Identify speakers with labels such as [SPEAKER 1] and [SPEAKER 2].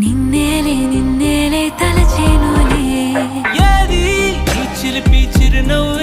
[SPEAKER 1] నిన్నేలే నిన్నేలే తలచేనులే.
[SPEAKER 2] ఏది? ఈ చిలిపి చిరునవ్వు